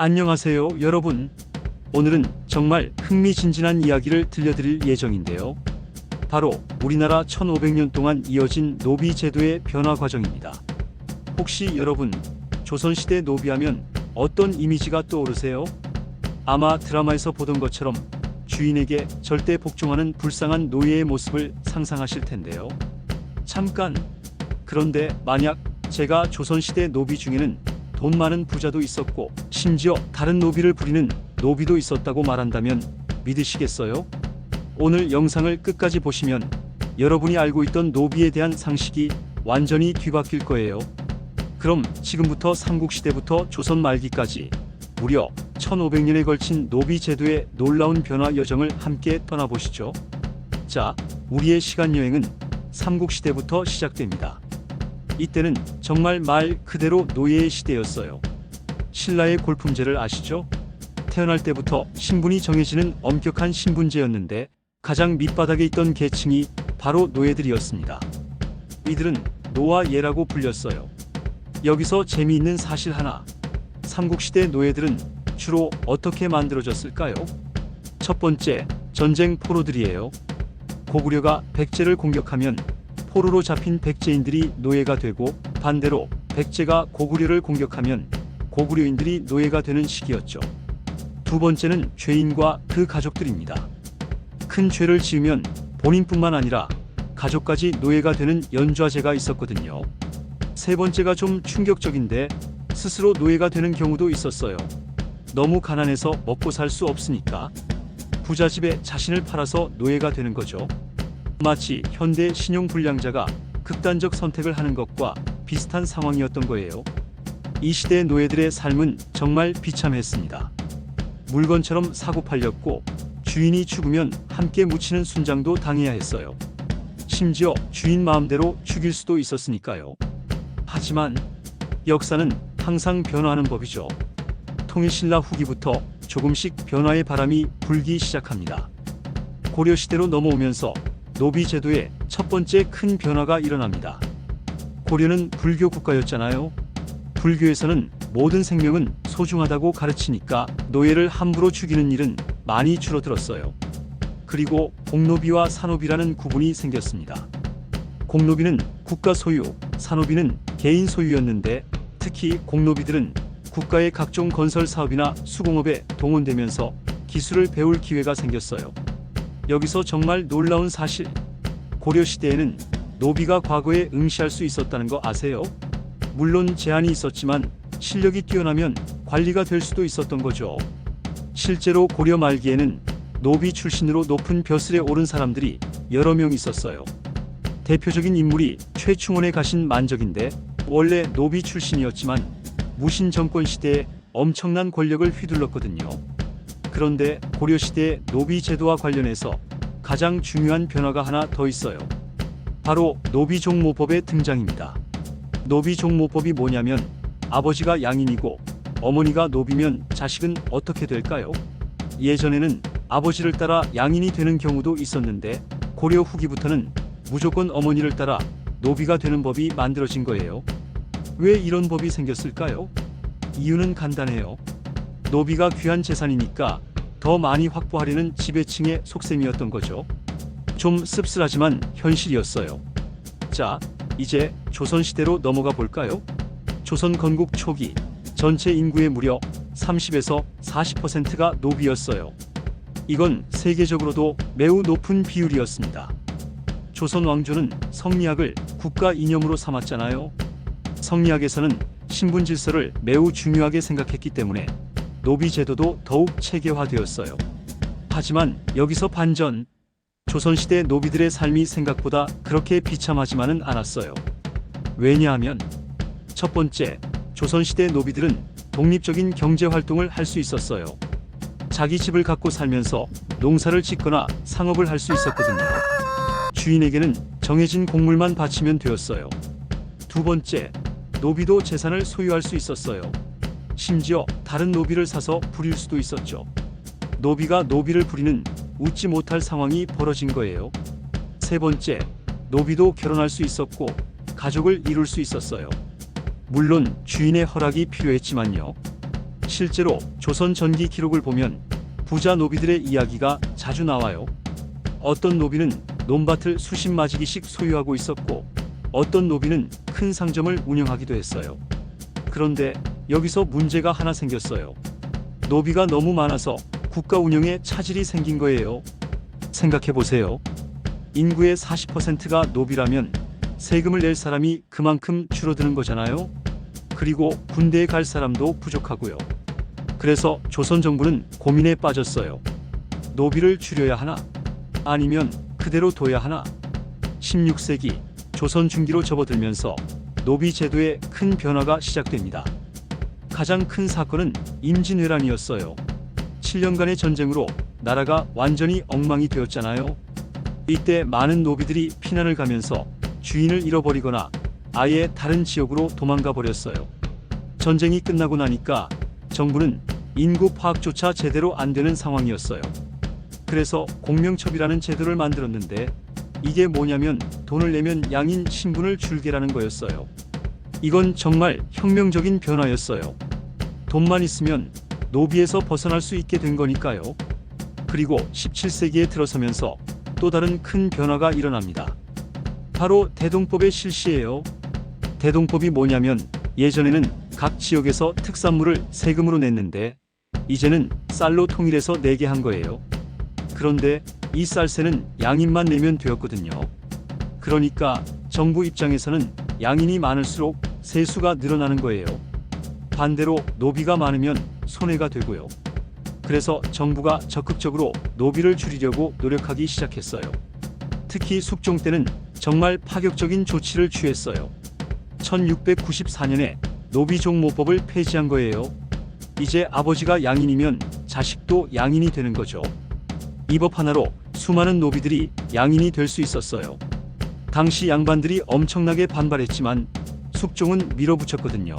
안녕하세요, 여러분. 오늘은 정말 흥미진진한 이야기를 들려드릴 예정인데요. 바로 우리나라 1500년 동안 이어진 노비 제도의 변화 과정입니다. 혹시 여러분, 조선시대 노비하면 어떤 이미지가 떠오르세요? 아마 드라마에서 보던 것처럼 주인에게 절대 복종하는 불쌍한 노예의 모습을 상상하실 텐데요. 잠깐. 그런데 만약 제가 조선시대 노비 중에는 돈 많은 부자도 있었고 심지어 다른 노비를 부리는 노비도 있었다고 말한다면 믿으시겠어요? 오늘 영상을 끝까지 보시면 여러분이 알고 있던 노비에 대한 상식이 완전히 뒤바뀔 거예요. 그럼 지금부터 삼국시대부터 조선 말기까지 무려 1500년에 걸친 노비 제도의 놀라운 변화 여정을 함께 떠나보시죠. 자, 우리의 시간 여행은 삼국시대부터 시작됩니다. 이때는 정말 말 그대로 노예의 시대였어요. 신라의 골품제를 아시죠? 태어날 때부터 신분이 정해지는 엄격한 신분제였는데 가장 밑바닥에 있던 계층이 바로 노예들이었습니다. 이들은 노와 예라고 불렸어요. 여기서 재미있는 사실 하나. 삼국시대 노예들은 주로 어떻게 만들어졌을까요? 첫 번째, 전쟁 포로들이에요. 고구려가 백제를 공격하면 포로로 잡힌 백제인들이 노예가 되고 반대로 백제가 고구려를 공격하면 고구려인들이 노예가 되는 시기였죠. 두 번째는 죄인과 그 가족들입니다. 큰 죄를 지으면 본인뿐만 아니라 가족까지 노예가 되는 연좌제가 있었거든요. 세 번째가 좀 충격적인데 스스로 노예가 되는 경우도 있었어요. 너무 가난해서 먹고 살 수 없으니까 부잣집에 자신을 팔아서 노예가 되는 거죠. 마치 현대 신용불량자가 극단적 선택을 하는 것과 비슷한 상황이었던 거예요. 이 시대 노예들의 삶은 정말 비참했습니다. 물건처럼 사고 팔렸고 주인이 죽으면 함께 묻히는 순장도 당해야 했어요. 심지어 주인 마음대로 죽일 수도 있었으니까요. 하지만 역사는 항상 변화하는 법이죠. 통일신라 후기부터 조금씩 변화의 바람이 불기 시작합니다. 고려시대로 넘어오면서 노비 제도의 첫 번째 큰 변화가 일어납니다. 고려는 불교 국가였잖아요. 불교에서는 모든 생명은 소중하다고 가르치니까 노예를 함부로 죽이는 일은 많이 줄어들었어요. 그리고 공노비와 산노비라는 구분이 생겼습니다. 공노비는 국가 소유, 산노비는 개인 소유였는데 특히 공노비들은 국가의 각종 건설 사업이나 수공업에 동원되면서 기술을 배울 기회가 생겼어요. 여기서 정말 놀라운 사실. 고려 시대에는 노비가 과거에 응시할 수 있었다는 거 아세요? 물론 제한이 있었지만 실력이 뛰어나면 관리가 될 수도 있었던 거죠. 실제로 고려 말기에는 노비 출신으로 높은 벼슬에 오른 사람들이 여러 명 있었어요. 대표적인 인물이 최충원에 가신 만적인데 원래 노비 출신이었지만 무신 정권 시대에 엄청난 권력을 휘둘렀거든요. 그런데 고려 시대 노비 제도와 관련해서 가장 중요한 변화가 하나 더 있어요. 바로 노비 종모법의 등장입니다. 노비 종모법이 뭐냐면 아버지가 양인이고 어머니가 노비면 자식은 어떻게 될까요? 예전에는 아버지를 따라 양인이 되는 경우도 있었는데 고려 후기부터는 무조건 어머니를 따라 노비가 되는 법이 만들어진 거예요. 왜 이런 법이 생겼을까요? 이유는 간단해요. 노비가 귀한 재산이니까 더 많이 확보하려는 지배층의 속셈이었던 거죠. 좀 씁쓸하지만 현실이었어요. 자, 이제 조선시대로 넘어가 볼까요? 조선 건국 초기 전체 인구의 무려 30에서 40%가 노비였어요. 이건 세계적으로도 매우 높은 비율이었습니다. 조선 왕조는 성리학을 국가 이념으로 삼았잖아요. 성리학에서는 신분 질서를 매우 중요하게 생각했기 때문에 노비 제도도 더욱 체계화되었어요. 하지만 여기서 반전. 조선시대 노비들의 삶이 생각보다 그렇게 비참하지만은 않았어요. 왜냐하면 첫 번째, 조선시대 노비들은 독립적인 경제 활동을 할 수 있었어요. 자기 집을 갖고 살면서 농사를 짓거나 상업을 할 수 있었거든요. 주인에게는 정해진 곡물만 바치면 되었어요. 두 번째, 노비도 재산을 소유할 수 있었어요. 심지어 다른 노비를 사서 부릴 수도 있었죠. 노비가 노비를 부리는 웃지 못할 상황이 벌어진 거예요. 세 번째, 노비도 결혼할 수 있었고 가족을 이룰 수 있었어요. 물론 주인의 허락이 필요했지만요. 실제로 조선 전기 기록을 보면 부자 노비들의 이야기가 자주 나와요. 어떤 노비는 논밭을 수십 마지기씩 소유하고 있었고 어떤 노비는 큰 상점을 운영하기도 했어요. 그런데 여기서 문제가 하나 생겼어요. 노비가 너무 많아서 국가 운영에 차질이 생긴 거예요. 생각해 보세요. 인구의 40%가 노비라면 세금을 낼 사람이 그만큼 줄어드는 거잖아요. 그리고 군대에 갈 사람도 부족하고요. 그래서 조선 정부는 고민에 빠졌어요. 노비를 줄여야 하나? 아니면 그대로 둬야 하나? 16세기 조선 중기로 접어들면서 노비 제도에 큰 변화가 시작됩니다. 가장 큰 사건은 임진왜란이었어요. 7년간의 전쟁으로 나라가 완전히 엉망이 되었잖아요. 이때 많은 노비들이 피난을 가면서 주인을 잃어버리거나 아예 다른 지역으로 도망가 버렸어요. 전쟁이 끝나고 나니까 정부는 인구 파악조차 제대로 안 되는 상황이었어요. 그래서 공명첩이라는 제도를 만들었는데 이게 뭐냐면 돈을 내면 양인 신분을 줄게라는 거였어요. 이건 정말 혁명적인 변화였어요. 돈만 있으면 노비에서 벗어날 수 있게 된 거니까요. 그리고 17세기에 들어서면서 또 다른 큰 변화가 일어납니다. 바로 대동법의 실시예요. 대동법이 뭐냐면 예전에는 각 지역에서 특산물을 세금으로 냈는데 이제는 쌀로 통일해서 내게 한 거예요. 그런데 이 쌀세는 양인만 내면 되었거든요. 그러니까 정부 입장에서는 양인이 많을수록 세수가 늘어나는 거예요. 반대로 노비가 많으면 손해가 되고요. 그래서 정부가 적극적으로 노비를 줄이려고 노력하기 시작했어요. 특히 숙종 때는 정말 파격적인 조치를 취했어요. 1694년에 노비 종모법을 폐지한 거예요. 이제 아버지가 양인이면 자식도 양인이 되는 거죠. 이 법 하나로 수많은 노비들이 양인이 될 수 있었어요. 당시 양반들이 엄청나게 반발했지만 숙종은 밀어붙였거든요.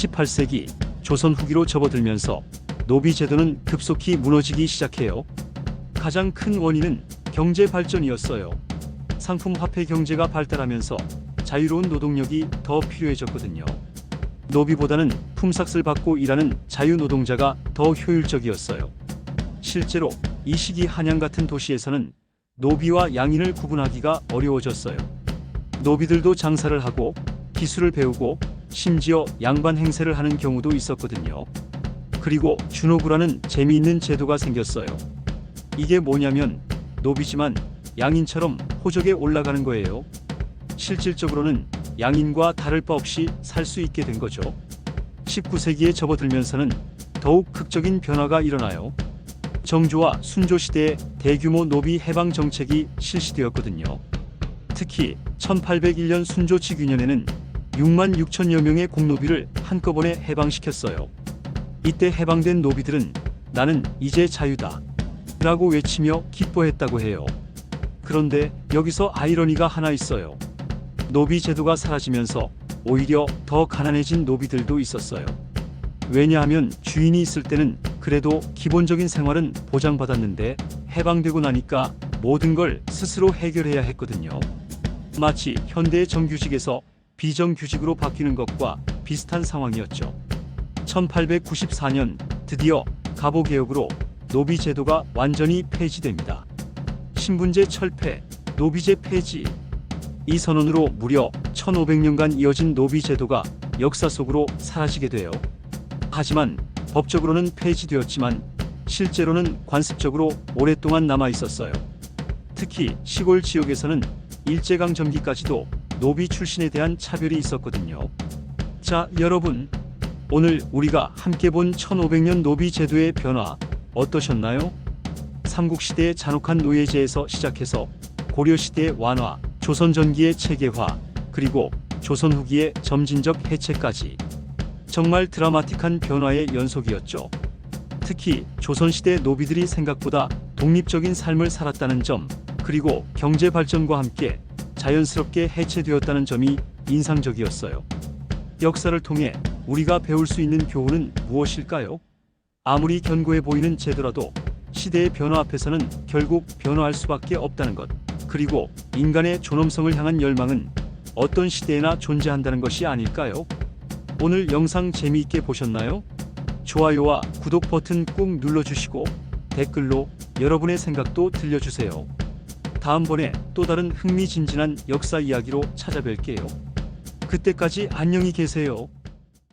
18세기 조선 후기로 접어들면서 노비 제도는 급속히 무너지기 시작해요. 가장 큰 원인은 경제 발전이었어요. 상품 화폐 경제가 발달하면서 자유로운 노동력이 더 필요해졌거든요. 노비보다는 품삯을 받고 일하는 자유 노동자가 더 효율적이었어요. 실제로 이 시기 한양 같은 도시에서는 노비와 양인을 구분하기가 어려워졌어요. 노비들도 장사를 하고 기술을 배우고 심지어 양반 행세를 하는 경우도 있었거든요. 그리고 준호구라는 재미있는 제도가 생겼어요. 이게 뭐냐면 노비지만 양인처럼 호적에 올라가는 거예요. 실질적으로는 양인과 다를 바 없이 살 수 있게 된 거죠. 19세기에 접어들면서는 더욱 극적인 변화가 일어나요. 정조와 순조 시대에 대규모 노비 해방 정책이 실시되었거든요. 특히 1801년 순조 치규년에는 6만 6천여 명의 공노비를 한꺼번에 해방시켰어요. 이때 해방된 노비들은 나는 이제 자유다. 라고 외치며 기뻐했다고 해요. 그런데 여기서 아이러니가 하나 있어요. 노비 제도가 사라지면서 오히려 더 가난해진 노비들도 있었어요. 왜냐하면 주인이 있을 때는 그래도 기본적인 생활은 보장받았는데 해방되고 나니까 모든 걸 스스로 해결해야 했거든요. 마치 현대의 정규직에서 비정규직으로 바뀌는 것과 비슷한 상황이었죠. 1894년 드디어 갑오 개혁으로 노비 제도가 완전히 폐지됩니다. 신분제 철폐, 노비제 폐지. 이 선언으로 무려 1500년간 이어진 노비 제도가 역사 속으로 사라지게 돼요. 하지만 법적으로는 폐지되었지만 실제로는 관습적으로 오랫동안 남아 있었어요. 특히 시골 지역에서는 일제강 점기까지도 노비 출신에 대한 차별이 있었거든요. 자, 여러분. 오늘 우리가 함께 본 1500년 노비 제도의 변화 어떠셨나요? 삼국시대의 잔혹한 노예제에서 시작해서 고려시대의 완화, 조선 전기의 체계화, 그리고 조선 후기의 점진적 해체까지 정말 드라마틱한 변화의 연속이었죠. 특히 조선시대 노비들이 생각보다 독립적인 삶을 살았다는 점, 그리고 경제 발전과 함께 자연스럽게 해체되었다는 점이 인상적이었어요. 역사를 통해 우리가 배울 수 있는 교훈은 무엇일까요? 아무리 견고해 보이는 제도라도 시대의 변화 앞에서는 결국 변화할 수밖에 없다는 것. 그리고 인간의 존엄성을 향한 열망은 어떤 시대에나 존재한다는 것이 아닐까요? 오늘 영상 재미있게 보셨나요? 좋아요와 구독 버튼 꾹 눌러주시고 댓글로 여러분의 생각도 들려주세요. 다음번에 또 다른 흥미진진한 역사 이야기로 찾아뵐게요. 그때까지 안녕히 계세요.